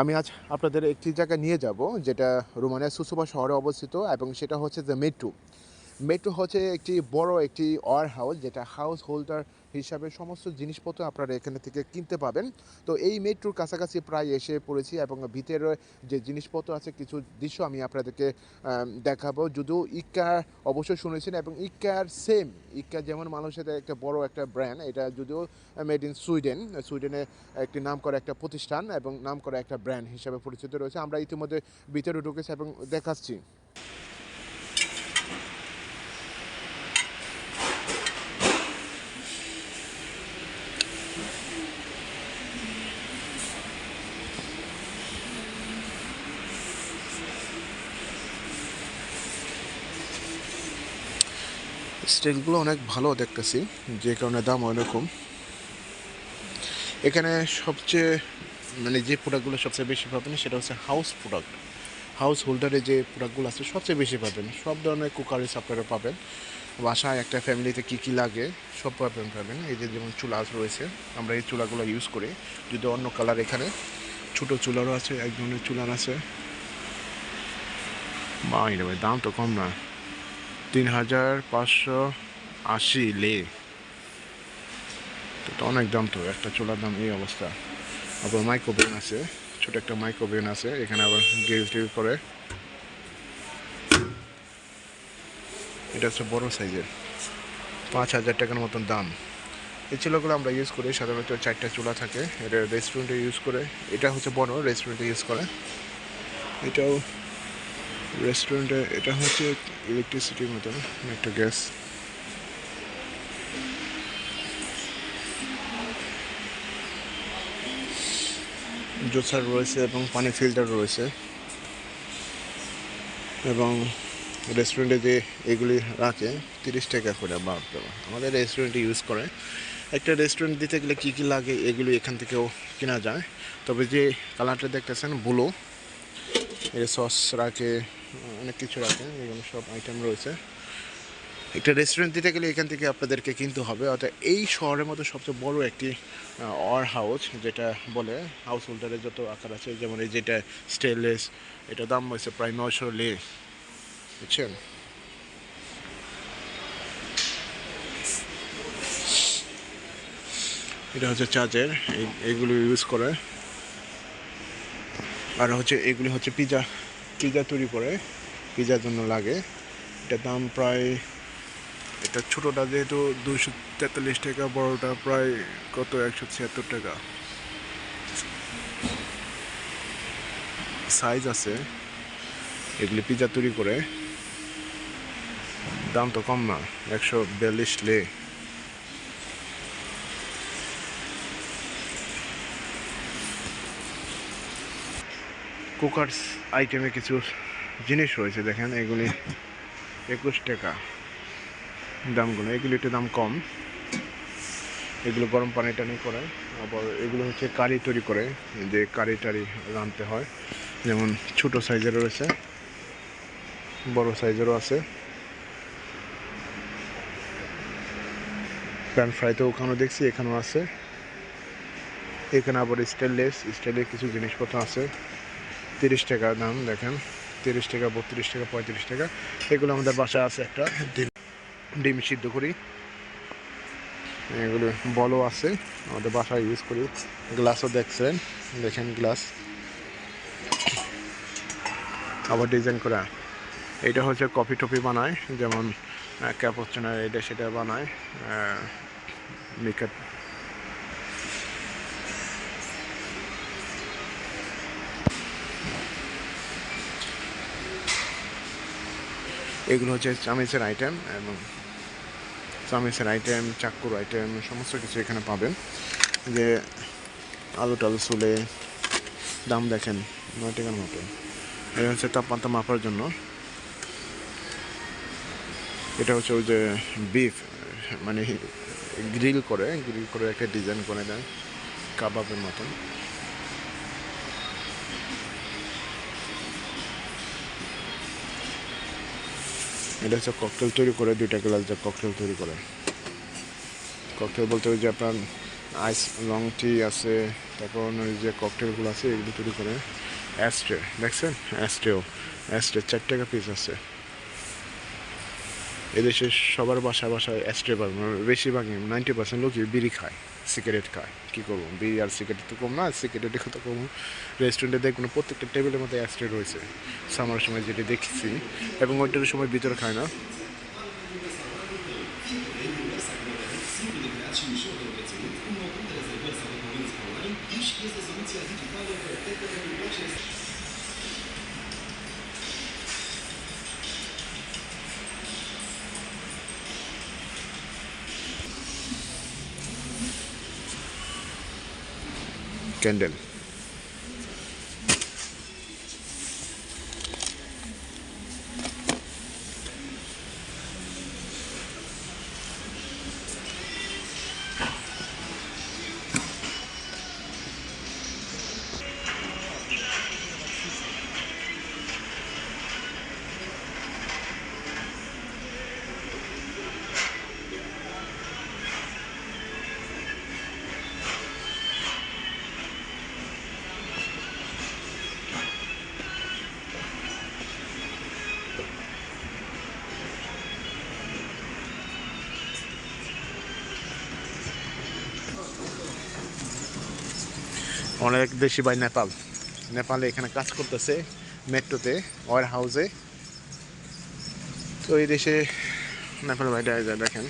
আমি আজ আপনাদের একটি জায়গায় নিয়ে যাব, যেটা রোমানিয়ার সুসুবা শহরে অবস্থিত এবং সেটা হচ্ছে যে মেট্রো মেট্রো হচ্ছে একটি বড় একটি ওয়ার হাউস যেটা হাউস হোল্ডার হিসাবে সমস্ত জিনিসপত্র আপনারা এখানে থেকে কিনতে পাবেন। তো এই মেট্রোর কাছাকাছি প্রায় এসে পড়েছি এবং ভিতরে যে জিনিসপত্র আছে, কিছু দৃশ্য আমি আপনাদেরকে দেখাবো। যদিও ইকার অবশ্যই শুনেছেন এবং ইকার সেম, ইকা যেমন মানুষের একটা বড় একটা ব্র্যান্ড এটা যদিও মেড ইন সুইডেন সুইডেনে একটি নাম করা একটা প্রতিষ্ঠান এবং নাম করা একটা ব্র্যান্ড হিসাবে পরিচিত রয়েছে। আমরা ইতিমধ্যে ভিতরে ঢুকেছি এবং দেখাচ্ছি। স্টিলগুলো অনেক ভালো দেখতেছি, যে কারণে দাম অনেকম এখানে সবচেয়ে মানে যে প্রোডাক্টগুলো সবচেয়ে বেশি পাবেন সেটা হচ্ছে হাউস প্রোডাক্ট হাউস হোল্ডারে যে প্রোডাক্টগুলো আছে সবচেয়ে বেশি পাবেন। সব ধরনের কুকারিস আপনারা পাবেন। বাসায় একটা ফ্যামিলিতে কী কী লাগে, সব পাবেন পাবেন। এই যে যেমন চুলা রয়েছে, আমরা এই চুলাগুলো ইউজ করি। যদি অন্য কালার এখানে, ছোটো চুলারও আছে, এক ধরনের চুলার আছে। বা দাম তো কম না। তিন হাজার পাঁচশো আশি লে। তো অনেক দাম তো, একটা চুলার দাম এই অবস্থা। আবার মাইক্রোওভেন আছে, ছোট একটা মাইক্রোওভেন আছে, এখানে আবার গ্রিল টিল করে। এটা হচ্ছে বড় সাইজের পাঁচ হাজার টাকার মতন দাম। এই চুলাগুলো আমরা ইউজ করি, সাধারণত চারটা চুলা থাকে, এটা রেস্টুরেন্টে ইউজ করে। এটা হচ্ছে বড় রেস্টুরেন্টে ইউজ করে। এটাও রেস্টুরেন্টে এটা হচ্ছে ইলেকট্রিসিটির মতন একটা গ্যাস জোসার রয়েছে এবং পানি ফিল্টার রয়েছে। এবং রেস্টুরেন্টে যে এগুলি রাখে, তিরিশ টাকা করে বাদ দেওয়া। আমাদের রেস্টুরেন্টে ইউজ করে। একটা রেস্টুরেন্ট দিতে গেলে কী কী লাগে এগুলি এখান থেকেও কেনা যায়। তবে যে কালারটা দেখতেছেন ব্লু এর সস রাখে অনেক কিছু রাখে এগুলো সব আইটেম রয়েছে। একটা রেস্টুরেন্ট দিতে গেলে এখান থেকে আপনাদেরকে কিনতে হবে। অর্থাৎ এই শহরের মধ্যে সবচেয়ে বড় একটি অর হাউস যেটা বলে হাউস হোল্ডারের যত আকার আছে, যেমন এই যেটা স্টেনলেস এটা দাম হয়েছে প্রায় নয়শো লে। বুঝছেন? এটা হচ্ছে চার্জের এইগুলো ইউজ করে। আর হচ্ছে, এগুলি হচ্ছে পিজা পিজা তৈরি করে পিজার জন্য লাগে। এটার দাম প্রায়, এটা ছোটোটা যেহেতু দুশো তেতাল্লিশ টাকা, বড়োটা প্রায় কত, একশো ছিয়াত্তর টাকা। সাইজ আছে, এগুলি পিজা তৈরি করে। দাম তো কম না, একশো বিয়াল্লিশ লে। কুকার্স আইটেমে কিছু জিনিস রয়েছে, দেখেন, এগুলি একুশ টাকা দামগুলো। এগুলি একটু দাম কম। এগুলো গরম পানি টানি করে। আবার এগুলো হচ্ছে কারি তৈরি করে, যে কারি টারি রাঁধতে হয়। যেমন ছোট সাইজেরও রয়েছে, বড় সাইজেরও আছে। প্যান ফ্রাই তো ওখানেও দেখছি, এখানেও আছে। এখানে আবার স্টেনলেস স্টিলের কিছু জিনিসপত্র আছে। তিরিশ টাকা দাম, দেখেন। তিরিশ টাকা, বত্রিশ টাকা, পঁয়ত্রিশ টাকা। এগুলো আমাদের বাসায় আছে একটা। ডিম ডিম সিদ্ধ করি। এগুলো বলও আছে। আমাদের বাসায় ইউজ করি। গ্লাসও দেখছেন। দেখেন গ্লাস। আবার ডিজাইন করা। এটা হচ্ছে কফি টফি বানায়। যেমন ক্যাপোচিনো, এটা সেটা বানায়। মিকাট এগুলো হচ্ছে চামিচের আইটেম এবং চামিচের আইটেম চাক্কুর আইটেম সমস্ত কিছু এখানে পাবেন। যে আলু টালু চুলে দাম দেখেন, নয় টাকার মতো। এটা হচ্ছে তাপমাত্রা মাপার জন্য। এটা হচ্ছে ওই যে বিফ মানে গ্রিল করে গ্রিল করে একটা ডিজাইন করে দেয় কাবাবের মতন। এটা হচ্ছে ককটেল তৈরি করে, দুইটা গ্লাস দিয়ে ককটেল তৈরি করে। ককটেল বলতে ওই যে আপনার আইস লং টি আছে, তারপর অন্য যে ককটেলগুলো আছে, এগুলো তৈরি করে। অ্যাস্ট্রে দেখছেন? অ্যাস্ট্রেও অ্যাস্ট্রে চার টাকা পিস আছে। এদেশে সবার বাসা বাসায় অ্যাস্ট্রে পাবেন বেশিরভাগই নাইনটি পার্সেন্ট লোকই বিড়ি খায়। সিগারেট খায়। কী করব? বিড়ি আর সিগারেট তো কম না সিগারেটের কথা কম। রেস্টুরেন্টে দেখুন, প্রত্যেকটা টেবিলের মধ্যে অ্যাক্সিডেন্ট রয়েছে। সামার সময় যেটি দেখছি, এবং ওইটার সময় ভিতরে খায় না। Gundam. অনেক দেশি ভাই নেপাল। নেপালে এখানে কাজ করতেছে মেট্রোতে ওয়ার হাউসে তো এই দেশে, নেপাল ভাইটা দেখেন।